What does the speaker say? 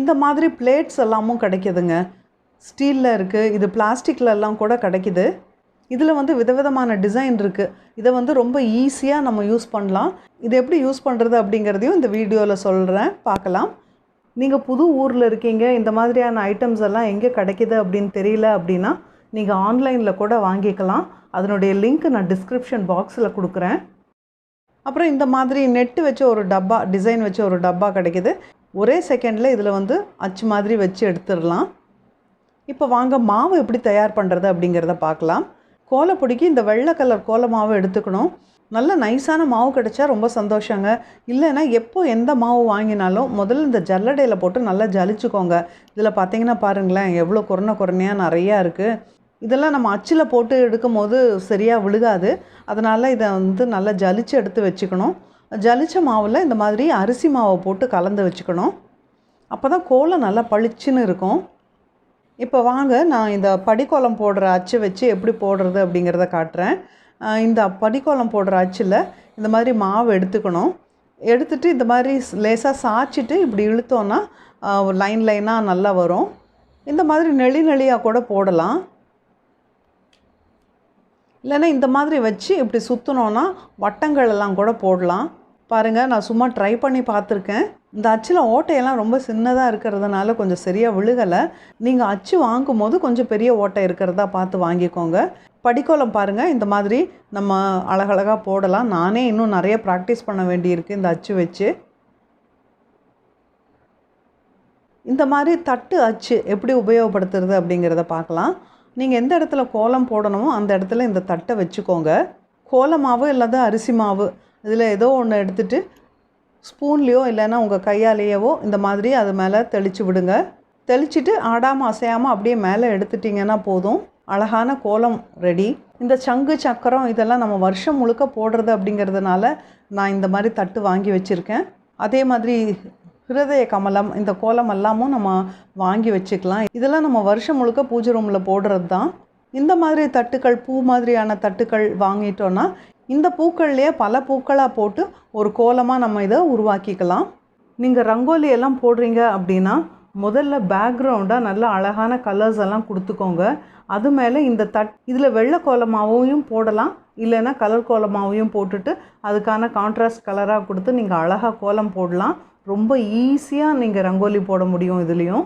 இந்த மாதிரி பிளேட்ஸ் எல்லாமும் கிடைக்குதுங்க. ஸ்டீலில் இருக்குது இது பிளாஸ்டிக்கில் எல்லாம் கூட கிடைக்குது. இதில் வந்து விதவிதமான டிசைன் இருக்குது இதை வந்து ரொம்ப ஈஸியாக நம்ம யூஸ் பண்ணலாம். இது எப்படி யூஸ் பண்ணுறது அப்படிங்கிறதையும் இந்த வீடியோவில் சொல்கிறேன் பார்க்கலாம். நீங்கள் புது ஊரில் இருக்கீங்க இந்த மாதிரியான ஐட்டம்ஸ் எல்லாம் எங்கே கிடைக்கிது அப்படின்னு தெரியல அப்படின்னா நீங்கள் ஆன்லைனில் கூட வாங்கிக்கலாம். அதனுடைய லிங்க் நான் டிஸ்கிரிப்ஷன் பாக்ஸில் கொடுக்குறேன். அப்புறம் இந்த மாதிரி நெட்டு வச்ச ஒரு டப்பா டிசைன் வச்ச ஒரு டப்பா கிடைக்கிது. ஒரே செகண்டில் இதில் வந்து அச்சு மாதிரி வச்சு எடுத்துடலாம். இப்போ வாங்க மாவு எப்படி தயார் பண்ணுறது அப்படிங்கிறத பார்க்கலாம். கோலப்பொடிக்கு இந்த வெள்ளை கலர் கோல மாவு எடுத்துக்கணும். நல்ல நைஸான மாவு கிடைச்சா ரொம்ப சந்தோஷங்க. இல்லைன்னா எப்போ எந்த மாவு வாங்கினாலும் முதல்ல இந்த ஜல்லடையில் போட்டு நல்லா ஜலிச்சுக்கோங்க. இதில் பார்த்தீங்கன்னா பாருங்களேன் எவ்வளோ குறனை குறனையாக நிறையா இருக்குது இதெல்லாம் நம்ம அச்சில் போட்டு எடுக்கும் போது சரியாக விழுகாது. அதனால் இதை வந்து நல்லா ஜலிச்சு எடுத்து வச்சுக்கணும். ஜலிச்ச மாவில் இந்த மாதிரி அரிசி மாவை போட்டு கலந்து வச்சுக்கணும். அப்போ தான் கோலம் நல்லா பளிச்சுன்னு இருக்கும். இப்போ வாங்க நான் இந்த படிக்கோலம் போடுற அச்சு வச்சு எப்படி போடுறது அப்படிங்கிறத காட்டுறேன். இந்த படிக்கோலம் போடுற அச்சில் இந்த மாதிரி மாவு எடுத்துக்கணும். எடுத்துகிட்டு இந்த மாதிரி லேசாக சாய்ச்சிட்டு இப்படி இழுத்தோன்னா லைன் லைனாக நல்லா வரும். இந்த மாதிரி நெளி நெளியாக கூட போடலாம். இல்லைன்னா இந்த மாதிரி வச்சு இப்படி சுற்றினோன்னா வட்டங்கள் எல்லாம் கூட போடலாம். பாருங்கள் நான் சும்மா ட்ரை பண்ணி பார்த்துருக்கேன். இந்த அச்சில் ஓட்டையெல்லாம் ரொம்ப சின்னதாக இருக்கிறதுனால கொஞ்சம் சரியாக விழுகலை. நீங்கள் அச்சு வாங்கும் போது கொஞ்சம் பெரிய ஓட்டை இருக்கிறதா பார்த்து வாங்கிக்கோங்க. படிக்கோலம் பாருங்கள் இந்த மாதிரி நம்ம அழகழகாக போடலாம். நானே இன்னும் நிறைய ப்ராக்டிஸ் பண்ண வேண்டியிருக்கு இந்த அச்சு வச்சு. இந்த மாதிரி தட்டு அச்சு எப்படி உபயோகப்படுத்துறது அப்படிங்கிறத பார்க்கலாம். நீங்கள் எந்த இடத்துல கோலம் போடணுமோ அந்த இடத்துல இந்த தட்டை வச்சுக்கோங்க. கோல மாவு இல்லாத அரிசி மாவு இதில் ஏதோ ஒன்று எடுத்துகிட்டு ஸ்பூன்லேயோ இல்லைன்னா உங்கள் கையாலேயவோ இந்த மாதிரி அது மேலே தெளித்து விடுங்க. தெளிச்சிட்டு ஆடாமல் அசையாமல் அப்படியே மேலே எடுத்துட்டிங்கன்னா போதும். அழகான கோலம் ரெடி இந்த சங்கு சக்கரம் இதெல்லாம் நம்ம வருஷம் முழுக்க போடுறது அப்படிங்கிறதுனால நான் இந்த மாதிரி தட்டு வாங்கி வச்சுருக்கேன். அதே மாதிரி ஹிருதய கமலம் இந்த கோலம் எல்லாமும் நம்ம வாங்கி வச்சுக்கலாம். இதெல்லாம் நம்ம வருஷம் முழுக்க பூஜை ரூமில் போடுறது தான் இந்த மாதிரி தட்டுக்கள் பூ மாதிரியான தட்டுக்கள் வாங்கிட்டோன்னா இந்த பூக்கள்லேயே பல பூக்களாக போட்டு ஒரு கோலமாக நம்ம இதை உருவாக்கிக்கலாம். நீங்கள் ரங்கோலி எல்லாம் போடுறீங்க அப்படின்னா முதல்ல பேக்ரவுண்டாக நல்ல அழகான கலர்ஸ் எல்லாம் கொடுத்துக்கோங்க. அது மேலே இந்த தட் இதில் வெள்ளை கோலமாகவும் போடலாம். இல்லைன்னா கலர் கோலமாகவும் போட்டுட்டு அதுக்கான கான்ட்ராஸ்ட் கலராக கொடுத்து நீங்கள் அழகாக கோலம் போடலாம். ரொம்ப ஈஸியாக நீங்கள் ரங்கோலி போட முடியும் இதுலேயும்.